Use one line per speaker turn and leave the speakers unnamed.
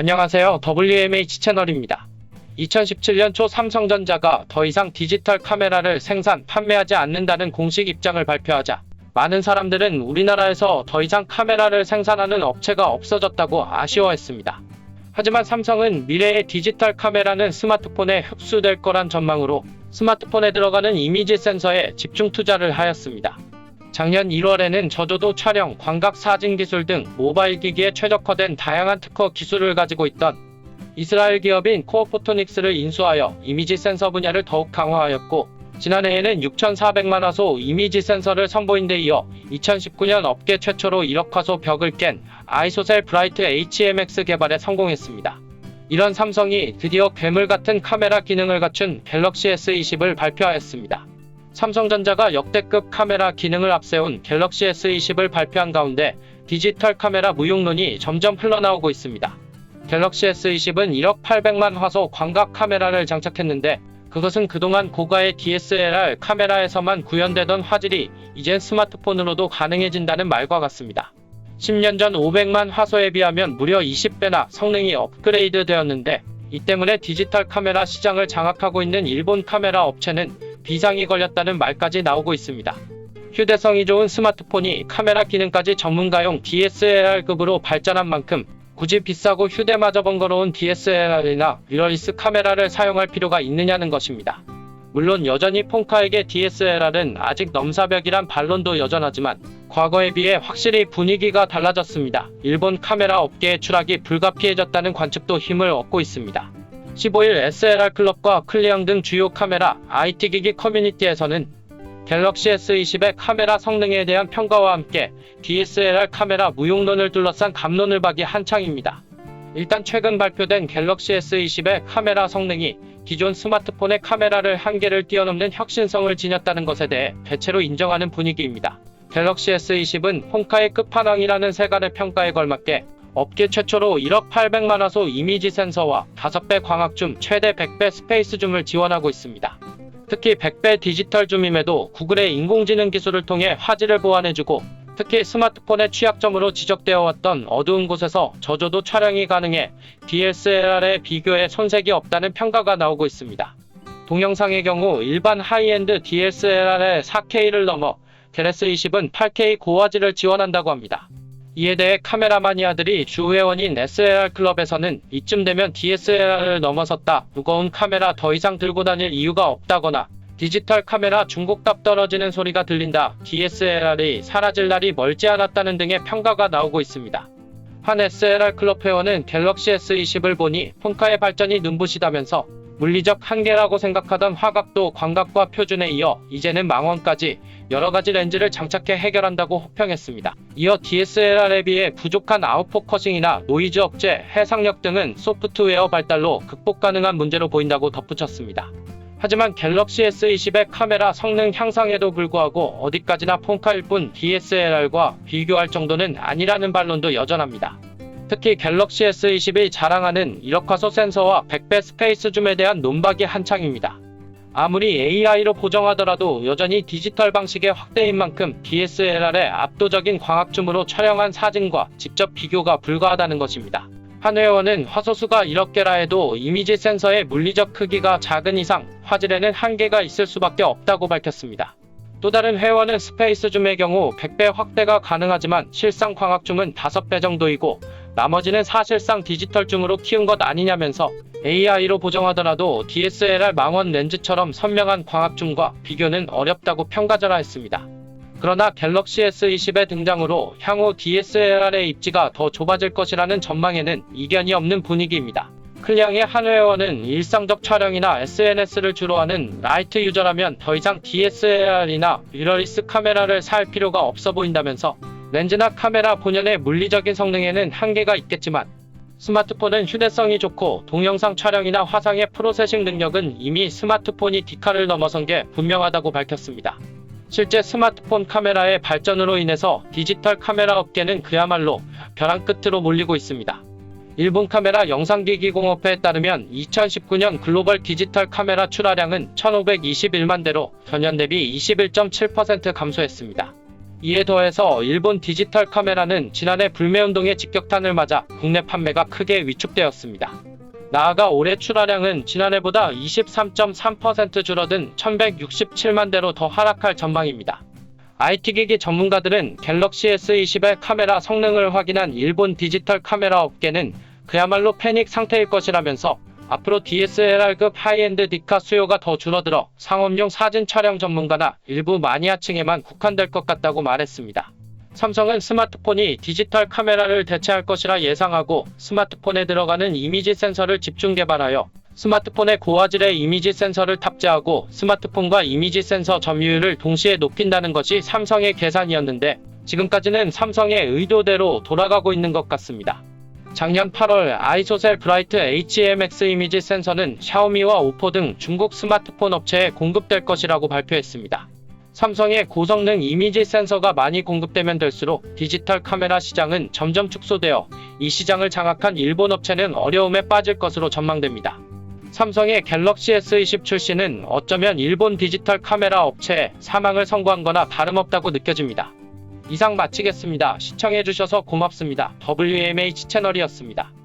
안녕하세요. WMH 채널입니다. 2017년 초 삼성전자가 더 이상 디지털 카메라를 생산, 판매하지 않는다는 공식 입장을 발표하자 많은 사람들은 우리나라에서 더 이상 카메라를 생산하는 업체가 없어졌다고 아쉬워했습니다. 하지만 삼성은 미래의 디지털 카메라는 스마트폰에 흡수될 거란 전망으로 스마트폰에 들어가는 이미지 센서에 집중 투자를 하였습니다. 작년 1월에는 저조도 촬영, 광각 사진 기술 등 모바일 기기에 최적화된 다양한 특허 기술을 가지고 있던 이스라엘 기업인 코어포토닉스를 인수하여 이미지 센서 분야를 더욱 강화하였고 지난해에는 6,400만 화소 이미지 센서를 선보인 데 이어 2019년 업계 최초로 1억 화소 벽을 깬 아이소셀 브라이트 HMX 개발에 성공했습니다. 이런 삼성이 드디어 괴물 같은 카메라 기능을 갖춘 갤럭시 S20을 발표하였습니다. 삼성전자가 역대급 카메라 기능을 앞세운 갤럭시 S20을 발표한 가운데 디지털 카메라 무용론이 점점 흘러나오고 있습니다. 갤럭시 S20은 1억 800만 화소 광각 카메라를 장착했는데 그것은 그동안 고가의 DSLR 카메라에서만 구현되던 화질이 이젠 스마트폰으로도 가능해진다는 말과 같습니다. 10년 전 500만 화소에 비하면 무려 20배나 성능이 업그레이드 되었는데 이 때문에 디지털 카메라 시장을 장악하고 있는 일본 카메라 업체는 비상이 걸렸다는 말까지 나오고 있습니다. 휴대성이 좋은 스마트폰이 카메라 기능까지 전문가용 DSLR급으로 발전한 만큼 굳이 비싸고 휴대마저 번거로운 DSLR이나 미러리스 카메라를 사용할 필요가 있느냐는 것입니다. 물론 여전히 폰카에게 DSLR은 아직 넘사벽이란 반론도 여전하지만 과거에 비해 확실히 분위기가 달라졌습니다. 일본 카메라 업계의 추락이 불가피해졌다는 관측도 힘을 얻고 있습니다. 15일 SLR 클럽과 클리앙 등 주요 카메라 IT 기기 커뮤니티에서는 갤럭시 S20의 카메라 성능에 대한 평가와 함께 DSLR 카메라 무용론을 둘러싼 감론을 박이 한창입니다. 일단 최근 발표된 갤럭시 S20의 카메라 성능이 기존 스마트폰의 카메라를 한계를 뛰어넘는 혁신성을 지녔다는 것에 대해 대체로 인정하는 분위기입니다. 갤럭시 S20은 폰카의 끝판왕이라는 세간의 평가에 걸맞게 업계 최초로 1억 800만 화소 이미지 센서와 5배 광학 줌, 최대 100배 스페이스 줌을 지원하고 있습니다. 특히 100배 디지털 줌임에도 구글의 인공지능 기술을 통해 화질을 보완해주고 특히 스마트폰의 취약점으로 지적되어 왔던 어두운 곳에서 저조도 촬영이 가능해 DSLR에 비교해 손색이 없다는 평가가 나오고 있습니다. 동영상의 경우 일반 하이엔드 DSLR의 4K를 넘어 갤럭시 20은 8K 고화질을 지원한다고 합니다. 이에 대해 카메라 마니아들이 주회원인 SLR 클럽에서는 이쯤 되면 DSLR을 넘어섰다. 무거운 카메라 더 이상 들고 다닐 이유가 없다거나 디지털 카메라 중국값 떨어지는 소리가 들린다. DSLR이 사라질 날이 멀지 않았다는 등의 평가가 나오고 있습니다. 한 SLR 클럽 회원은 갤럭시 S20을 보니 폰카의 발전이 눈부시다면서 물리적 한계라고 생각하던 화각도 광각과 표준에 이어 이제는 망원까지 여러 가지 렌즈를 장착해 해결한다고 호평했습니다. 이어 DSLR에 비해 부족한 아웃포커싱이나 노이즈 억제, 해상력 등은 소프트웨어 발달로 극복 가능한 문제로 보인다고 덧붙였습니다. 하지만 갤럭시 S20의 카메라 성능 향상에도 불구하고 어디까지나 폰카일 뿐 DSLR과 비교할 정도는 아니라는 반론도 여전합니다. 특히 갤럭시 S20이 자랑하는 1억 화소 센서와 100배 스페이스 줌에 대한 논박이 한창입니다. 아무리 AI로 보정하더라도 여전히 디지털 방식의 확대인 만큼 DSLR의 압도적인 광학줌으로 촬영한 사진과 직접 비교가 불가하다는 것입니다. 한 회원은 화소수가 1억 개라 해도 이미지 센서의 물리적 크기가 작은 이상 화질에는 한계가 있을 수밖에 없다고 밝혔습니다. 또 다른 회원은 스페이스 줌의 경우 100배 확대가 가능하지만 실상 광학줌은 5배 정도이고 나머지는 사실상 디지털 줌으로 키운 것 아니냐면서 AI로 보정하더라도 DSLR 망원 렌즈처럼 선명한 광학줌과 비교는 어렵다고 평가절하했습니다. 그러나 갤럭시 S20의 등장으로 향후 DSLR의 입지가 더 좁아질 것이라는 전망에는 이견이 없는 분위기입니다. 클리앙의 한 회원은 일상적 촬영이나 SNS를 주로 하는 라이트 유저라면 더 이상 DSLR이나 미러리스 카메라를 살 필요가 없어 보인다면서 렌즈나 카메라 본연의 물리적인 성능에는 한계가 있겠지만 스마트폰은 휴대성이 좋고 동영상 촬영이나 화상의 프로세싱 능력은 이미 스마트폰이 디카를 넘어선 게 분명하다고 밝혔습니다. 실제 스마트폰 카메라의 발전으로 인해서 디지털 카메라 업계는 그야말로 벼랑 끝으로 몰리고 있습니다. 일본 카메라 영상기기 공업회에 따르면 2019년 글로벌 디지털 카메라 출하량은 1521만 대로 전년 대비 21.7% 감소했습니다. 이에 더해서 일본 디지털 카메라는 지난해 불매운동의 직격탄을 맞아 국내 판매가 크게 위축되었습니다. 나아가 올해 출하량은 지난해보다 23.3% 줄어든 1167만 대로 더 하락할 전망입니다. IT기기 전문가들은 갤럭시 S20의 카메라 성능을 확인한 일본 디지털 카메라 업계는 그야말로 패닉 상태일 것이라면서 앞으로 DSLR급 하이엔드 디카 수요가 더 줄어들어 상업용 사진 촬영 전문가나 일부 마니아층에만 국한될 것 같다고 말했습니다. 삼성은 스마트폰이 디지털 카메라를 대체할 것이라 예상하고 스마트폰에 들어가는 이미지 센서를 집중 개발하여 스마트폰에 고화질의 이미지 센서를 탑재하고 스마트폰과 이미지 센서 점유율을 동시에 높인다는 것이 삼성의 계산이었는데 지금까지는 삼성의 의도대로 돌아가고 있는 것 같습니다. 작년 8월 아이소셀 브라이트 HMX 이미지 센서는 샤오미와 오포 등 중국 스마트폰 업체에 공급될 것이라고 발표했습니다. 삼성의 고성능 이미지 센서가 많이 공급되면 될수록 디지털 카메라 시장은 점점 축소되어 이 시장을 장악한 일본 업체는 어려움에 빠질 것으로 전망됩니다. 삼성의 갤럭시 S20 출시는 어쩌면 일본 디지털 카메라 업체의 사망을 선고한 거나 다름없다고 느껴집니다. 이상 마치겠습니다. 시청해주셔서 고맙습니다. WMH 채널이었습니다.